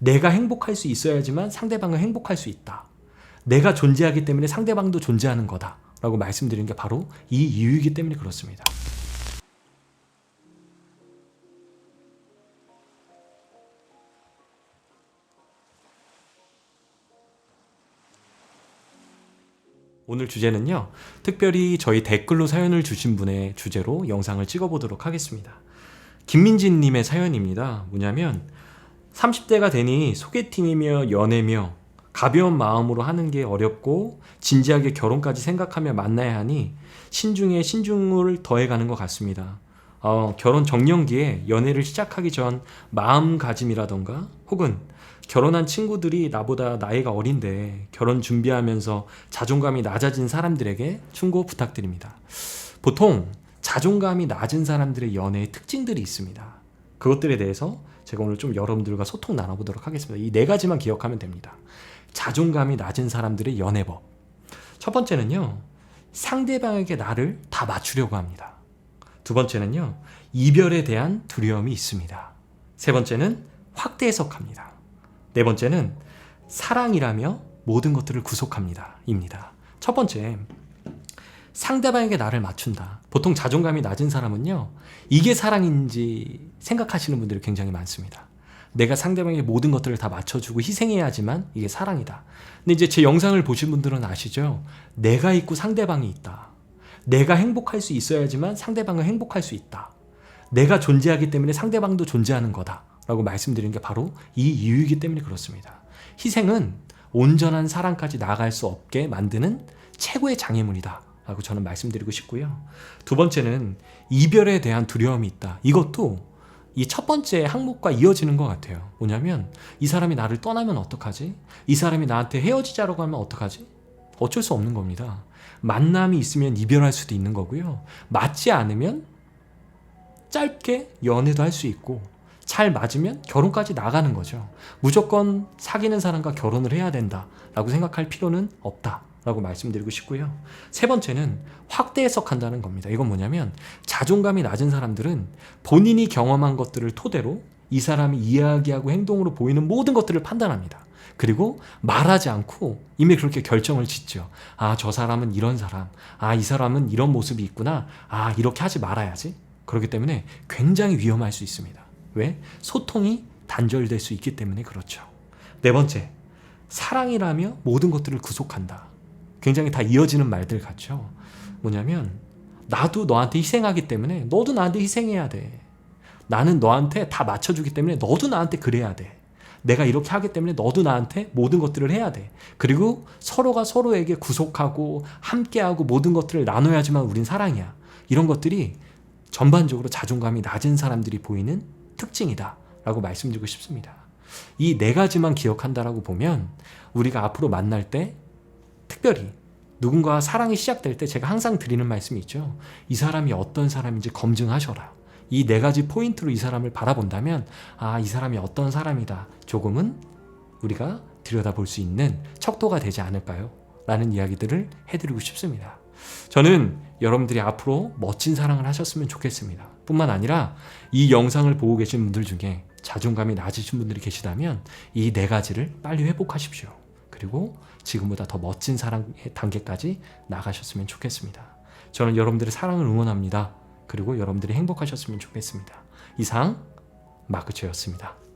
내가 행복할 수 있어야지만 상대방은 행복할 수 있다. 내가 존재하기 때문에 상대방도 존재하는 거다. 라고 말씀드리는 게 바로 이 이유이기 때문에 그렇습니다. 오늘 주제는요. 특별히 저희 댓글로 사연을 주신 분의 주제로 영상을 찍어보도록 하겠습니다. 김민진님의 사연입니다. 뭐냐면 30대가 되니 소개팅이며 연애며 가벼운 마음으로 하는 게 어렵고 진지하게 결혼까지 생각하며 만나야 하니 신중에 신중을 더해가는 것 같습니다. 어, 결혼 정년기에 연애를 시작하기 전 마음가짐이라던가 혹은 결혼한 친구들이 나보다 나이가 어린데 결혼 준비하면서 자존감이 낮아진 사람들에게 충고 부탁드립니다. 보통 자존감이 낮은 사람들의 연애의 특징들이 있습니다. 그것들에 대해서 제가 오늘 좀 여러분들과 소통 나눠보도록 하겠습니다. 이 네 가지만 기억하면 됩니다. 자존감이 낮은 사람들의 연애법. 첫 번째는요, 상대방에게 나를 다 맞추려고 합니다. 두 번째는요, 이별에 대한 두려움이 있습니다. 세 번째는 확대 해석합니다. 네 번째는 사랑이라며 모든 것들을 구속합니다. 입니다. 첫 번째, 상대방에게 나를 맞춘다. 보통 자존감이 낮은 사람은요, 이게 사랑인지 생각하시는 분들이 굉장히 많습니다. 내가 상대방에게 모든 것들을 다 맞춰주고 희생해야지만 이게 사랑이다. 근데 이제 제 영상을 보신 분들은 아시죠? 내가 있고 상대방이 있다. 내가 행복할 수 있어야지만 상대방은 행복할 수 있다. 내가 존재하기 때문에 상대방도 존재하는 거다. 라고 말씀드리는 게 바로 이 이유이기 때문에 그렇습니다. 희생은 온전한 사랑까지 나아갈 수 없게 만드는 최고의 장애물이다. 라고 저는 말씀드리고 싶고요. 두 번째는 이별에 대한 두려움이 있다. 이것도 이 첫 번째 항목과 이어지는 것 같아요. 뭐냐면 이 사람이 나를 떠나면 어떡하지? 이 사람이 나한테 헤어지자라고 하면 어떡하지? 어쩔 수 없는 겁니다. 만남이 있으면 이별할 수도 있는 거고요. 맞지 않으면 짧게 연애도 할 수 있고 잘 맞으면 결혼까지 나가는 거죠. 무조건 사귀는 사람과 결혼을 해야 된다라고 생각할 필요는 없다 라고 말씀드리고 싶고요. 세 번째는 확대 해석한다는 겁니다. 이건 뭐냐면 자존감이 낮은 사람들은 본인이 경험한 것들을 토대로 이 사람이 이야기하고 행동으로 보이는 모든 것들을 판단합니다. 그리고 말하지 않고 이미 그렇게 결정을 짓죠. 아, 저 사람은 이런 사람. 아, 이 사람은 이런 모습이 있구나. 아, 이렇게 하지 말아야지. 그렇기 때문에 굉장히 위험할 수 있습니다. 왜? 소통이 단절될 수 있기 때문에 그렇죠. 네 번째, 사랑이라며 모든 것들을 구속한다. 굉장히 다 이어지는 말들 같죠. 뭐냐면, 나도 너한테 희생하기 때문에 너도 나한테 희생해야 돼. 나는 너한테 다 맞춰주기 때문에 너도 나한테 그래야 돼. 내가 이렇게 하기 때문에 너도 나한테 모든 것들을 해야 돼. 그리고 서로가 서로에게 구속하고 함께하고 모든 것들을 나눠야지만 우린 사랑이야. 이런 것들이 전반적으로 자존감이 낮은 사람들이 보이는 특징이다. 라고 말씀드리고 싶습니다. 이 네 가지만 기억한다라고 보면 우리가 앞으로 만날 때 특별히 누군가와 사랑이 시작될 때 제가 항상 드리는 말씀이 있죠. 이 사람이 어떤 사람인지 검증하셔라. 이 네 가지 포인트로 이 사람을 바라본다면 아, 이 사람이 어떤 사람이다. 조금은 우리가 들여다볼 수 있는 척도가 되지 않을까요? 라는 이야기들을 해드리고 싶습니다. 저는 여러분들이 앞으로 멋진 사랑을 하셨으면 좋겠습니다. 뿐만 아니라 이 영상을 보고 계신 분들 중에 자존감이 낮으신 분들이 계시다면 이 네 가지를 빨리 회복하십시오. 그리고 지금보다 더 멋진 사랑의 단계까지 나가셨으면 좋겠습니다. 저는 여러분들의 사랑을 응원합니다. 그리고 여러분들이 행복하셨으면 좋겠습니다. 이상 마크초였습니다.